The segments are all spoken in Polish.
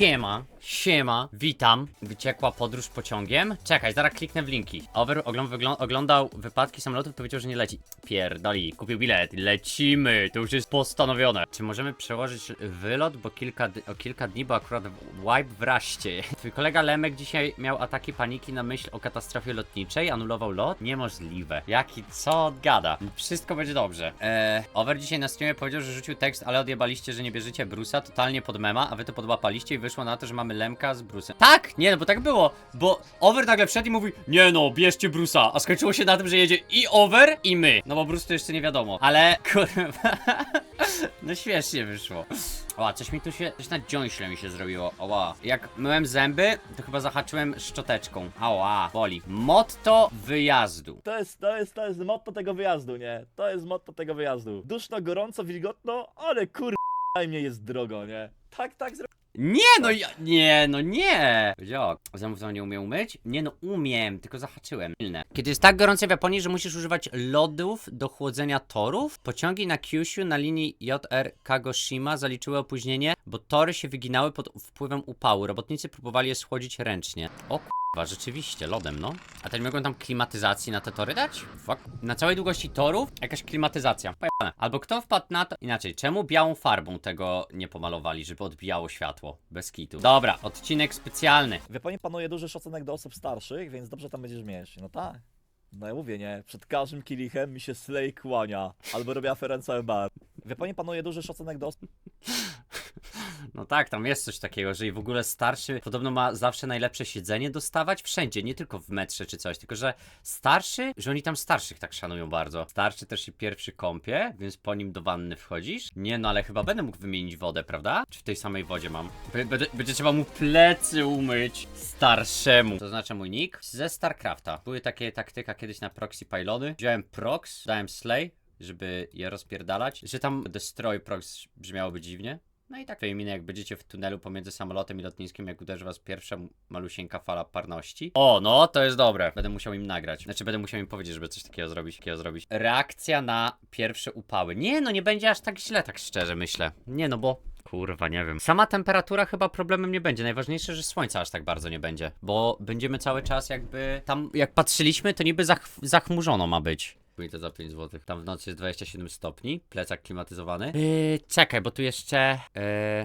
Siema, siema, witam. Wyciekła podróż pociągiem. Czekaj, zaraz kliknę w linki. Over oglądał wypadki samolotów, powiedział, że nie leci. Pierdoli, kupił bilet, lecimy, to już jest postanowione. Czy możemy przełożyć wylot, bo kilka, o kilka dni, bo akurat wipe w raście. Twój kolega Lemek dzisiaj miał ataki paniki na myśl o katastrofie lotniczej, anulował lot? Niemożliwe. Jaki, co gada? Wszystko będzie dobrze. Eee, Over dzisiaj na streamie powiedział, że rzucił tekst, ale odjebaliście, że nie bierzecie Bruce'a, totalnie pod mema, a wy to podłapaliście i wyszło na to, że mamy Lemka z. Tak! Nie, no bo tak było, bo Over nagle wszedł i mówi, nie no, bierzcie Bruce'a, a skończyło się na tym, że jedzie i Over, i my. No bo Bruce to jeszcze nie wiadomo, ale kurwa, no śmiesznie wyszło. Oła, coś mi tu się, coś na dziąśle mi się zrobiło, oła. Jak myłem zęby, to chyba zahaczyłem szczoteczką. Ała, boli. Motto wyjazdu. To jest, to jest, to jest motto tego wyjazdu, nie? To jest motto tego wyjazdu. Duszno, gorąco, wilgotno, ale kur... mnie jest drogo, nie? Tak, tak, zro... Nie no, ja, nie no, nie! Zębów to nie umie umyć? Nie no, umiem, tylko zahaczyłem. Kiedy jest tak gorąco w Japonii, że musisz używać lodów do chłodzenia torów, pociągi na Kyushu na linii JR Kagoshima zaliczyły opóźnienie, bo tory się wyginały pod wpływem upału. Robotnicy próbowali je schłodzić ręcznie. O Kurwa, rzeczywiście, lodem, no. A nie mogą tam klimatyzacji na te tory dać? Fuck. Na całej długości torów jakaś klimatyzacja. Pojebane. Albo kto wpadł na to? Inaczej, czemu białą farbą tego nie pomalowali, żeby odbijało światło? Bez kitu. Dobra, odcinek specjalny. W Japonii panuje duży szacunek do osób starszych, więc dobrze tam będziesz mieć. No tak. No ja mówię, nie? Przed każdym kielichem mi się slay kłania. Albo robię aferę na cały bar. W Japonii panuje duży szacunek do osób No tak, tam jest coś takiego, że i w ogóle starszy podobno ma zawsze najlepsze siedzenie dostawać wszędzie, nie tylko w metrze czy coś, tylko że starszy, że oni tam starszych tak szanują bardzo. Starszy też się pierwszy kąpie, więc po nim do wanny wchodzisz. Nie no, ale chyba będę mógł wymienić wodę, prawda? Czy w tej samej wodzie mam? Będzie, będzie trzeba mu plecy umyć starszemu. To znaczy mój nick ze StarCrafta. Były takie taktyka kiedyś na proxy pylony. Wziąłem prox, dałem slay, żeby je rozpierdalać, że tam destroy prox brzmiałoby dziwnie. No i tak miny, jak będziecie w tunelu pomiędzy samolotem i lotniskiem, jak uderzy was pierwsza malusieńka fala parności. O, no, to jest dobre. Będę musiał im nagrać. Znaczy, będę musiał im powiedzieć, żeby coś takiego zrobić, takiego zrobić. Reakcja na pierwsze upały. Nie, no nie będzie aż tak źle, tak szczerze myślę. Nie, no bo... Kurwa, nie wiem. Sama temperatura chyba problemem nie będzie. Najważniejsze, że słońca aż tak bardzo nie będzie. Bo będziemy cały czas jakby... Tam, jak patrzyliśmy, to niby zach zachmurzono ma być. I to za 5 zł. Tam w nocy jest 27 stopni, plecak klimatyzowany. Yy, czekaj, bo tu jeszcze. Yy...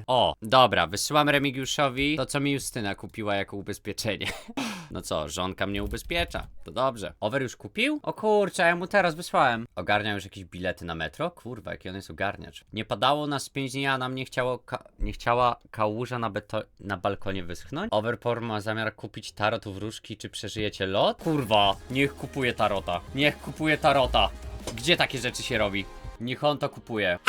O, dobra, wysyłam Remigiuszowi to, co mi Justyna kupiła jako ubezpieczenie. No co, żonka mnie ubezpiecza. To dobrze. Over już kupił? O kurczę, ja mu teraz wysłałem. Ogarnia już jakieś bilety na metro? Kurwa, jaki on jest ogarniacz. Nie padało nas 5 dni, a nam nie chciało nie chciała kałuża na, na balkonie wyschnąć. Overpor ma zamiar kupić tarot wróżki, czy przeżyjecie lot? Kurwa, niech kupuje tarota. Niech kupuje tarota. Gdzie takie rzeczy się robi? Niech on to kupuje.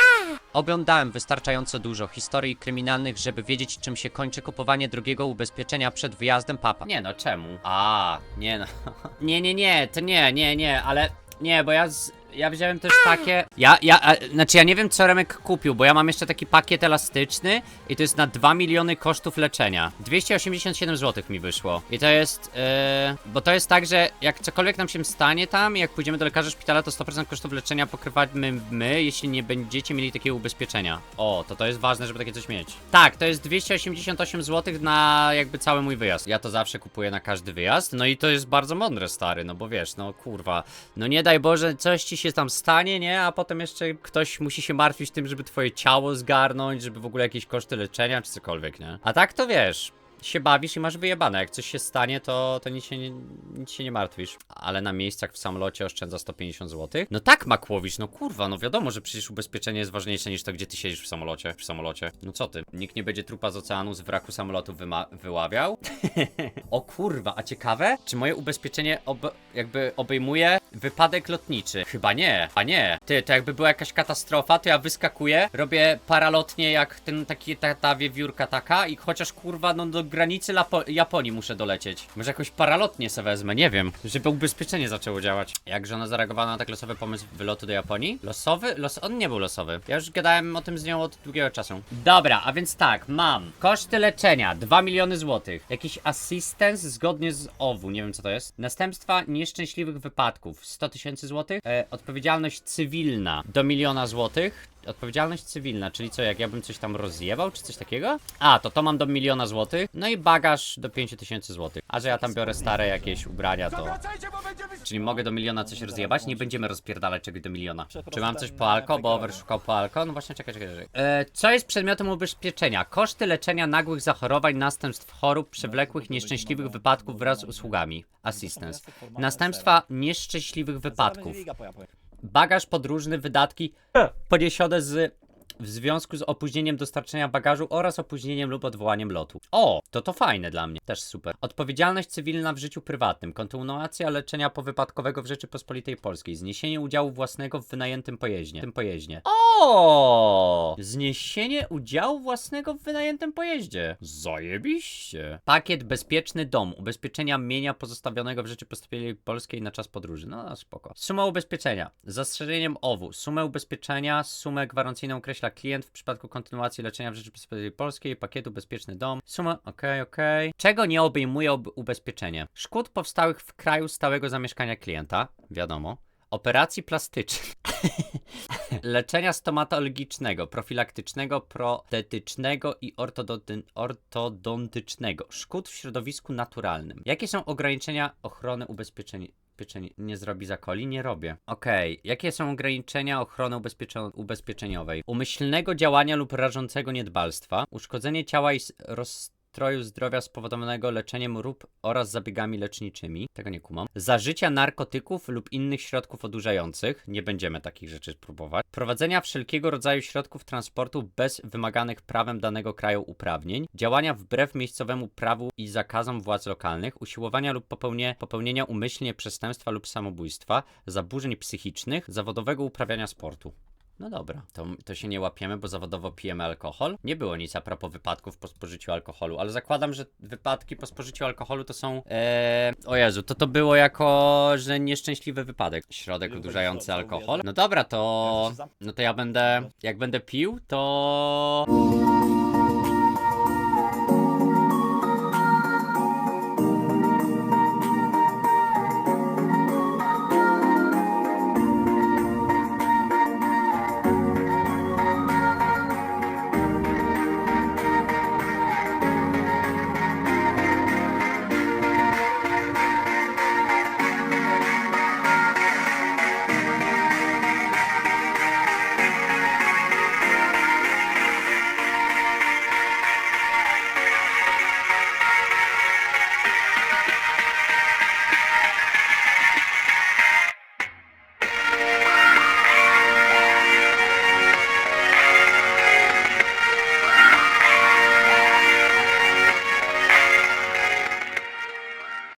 Oglądałem wystarczająco dużo historii kryminalnych, żeby wiedzieć, czym się kończy kupowanie drugiego ubezpieczenia przed wyjazdem papa. Nie no, czemu? A, nie no. Nie, nie, nie, to nie, nie, nie, ale. Nie, bo ja z. Ja wziąłem też takie. Ja, ja, a, znaczy ja nie wiem co Remek kupił, bo ja mam jeszcze taki pakiet elastyczny i to jest na 2 miliony kosztów leczenia. 287 zł mi wyszło. I to jest. Yy, bo to jest tak, że jak cokolwiek nam się stanie tam, jak pójdziemy do lekarza szpitala, to 100% kosztów leczenia pokrywamy my, jeśli nie będziecie mieli takiego ubezpieczenia. O, to to jest ważne, żeby takie coś mieć. Tak, to jest 288 zł na jakby cały mój wyjazd. Ja to zawsze kupuję na każdy wyjazd. No i to jest bardzo mądre, stary, no bo wiesz, no kurwa. No nie daj Boże, coś ci się tam stanie, nie? A potem jeszcze ktoś musi się martwić tym, żeby twoje ciało zgarnąć, żeby w ogóle jakieś koszty leczenia czy cokolwiek, nie? A tak to wiesz. Się bawisz i masz wyjebane. Jak coś się stanie, to, to nic, się nie, nic się nie martwisz. Ale na miejscach w samolocie oszczędza 150 zł. No tak, Makłowicz, no kurwa, no wiadomo, że przecież ubezpieczenie jest ważniejsze niż to, gdzie ty siedzisz w samolocie. W samolocie. No co ty? Nikt nie będzie trupa z oceanu z wraku samolotu wyławiał? o kurwa, a ciekawe, czy moje ubezpieczenie ob- jakby obejmuje wypadek lotniczy? Chyba nie, a nie. Ty, to jakby była jakaś katastrofa, to ja wyskakuję, robię paralotnie jak ten taki, ta, ta wiewiórka taka i chociaż kurwa, no do granicy Lapo- Japonii muszę dolecieć. Może jakoś paralotnie se wezmę, nie wiem, żeby ubezpieczenie zaczęło działać. Jak żona zareagowała na tak losowy pomysł wylotu do Japonii? Losowy? Los on nie był losowy. Ja już gadałem o tym z nią od długiego czasu. Dobra, a więc tak, mam koszty leczenia 2 miliony złotych. Jakiś assistance zgodnie z OWU, nie wiem co to jest. Następstwa nieszczęśliwych wypadków 100 tysięcy złotych. E, odpowiedzialność cywilna do miliona złotych. Odpowiedzialność cywilna, czyli co, jak ja bym coś tam rozjebał, czy coś takiego? A, to to mam do miliona złotych, no i bagaż do 5000 złotych. A że ja tam biorę stare jakieś ubrania, to... Czyli mogę do miliona coś rozjebać? Nie będziemy rozpierdalać czegoś do miliona. Czy mam coś po alko? Bo over szukał po alko? No właśnie, czekaj, czekaj, czekaj. E, co jest przedmiotem ubezpieczenia? Koszty leczenia nagłych zachorowań, następstw chorób, przewlekłych, nieszczęśliwych wypadków wraz z usługami. Assistance. Następstwa nieszczęśliwych wypadków. Bagaż podróżny, wydatki poniesione z w związku z opóźnieniem dostarczenia bagażu oraz opóźnieniem lub odwołaniem lotu. O, to to fajne dla mnie, też super. Odpowiedzialność cywilna w życiu prywatnym, kontynuacja leczenia powypadkowego w Rzeczypospolitej Polskiej, zniesienie udziału własnego w wynajętym pojeździe. Tym pojeździe. O! Zniesienie udziału własnego w wynajętym pojeździe. Zajebiście. Pakiet bezpieczny dom, ubezpieczenia mienia pozostawionego w Rzeczypospolitej Polskiej na czas podróży. No spoko. Suma ubezpieczenia. Zastrzeżeniem OWU. Sumę ubezpieczenia, sumę gwarancyjną określa klient w przypadku kontynuacji leczenia w Rzeczypospolitej Polskiej, pakietu bezpieczny dom. Suma, okej, okej. Czego nie obejmuje ob- ubezpieczenie? Szkód powstałych w kraju stałego zamieszkania klienta, wiadomo. Operacji plastycznych. Leczenia stomatologicznego, profilaktycznego, protetycznego i ortodonty- ortodontycznego. Szkód w środowisku naturalnym. Jakie są ograniczenia ochrony ubezpieczeń? Nie zrobi zakoli? Nie robię. Okej. Jakie są ograniczenia ochrony ubezpieczeniowej? Umyślnego działania lub rażącego niedbalstwa, uszkodzenie ciała i s- rozstroju zdrowia spowodowanego leczeniem lub oraz zabiegami leczniczymi. Tego nie kumam. Zażycia narkotyków lub innych środków odurzających. Nie będziemy takich rzeczy próbować. Prowadzenia wszelkiego rodzaju środków transportu bez wymaganych prawem danego kraju uprawnień. Działania wbrew miejscowemu prawu i zakazom władz lokalnych. Usiłowania lub popełnie, popełnienia umyślnie przestępstwa lub samobójstwa. Zaburzeń psychicznych. Zawodowego uprawiania sportu. No dobra, to, to się nie łapiemy, bo zawodowo pijemy alkohol. Nie było nic a propos wypadków po spożyciu alkoholu, ale zakładam, że wypadki po spożyciu alkoholu to są. Eee, o Jezu, to to było jako, że nieszczęśliwy wypadek. Środek odurzający alkohol. No dobra, to. No to ja będę. Jak będę pił, to.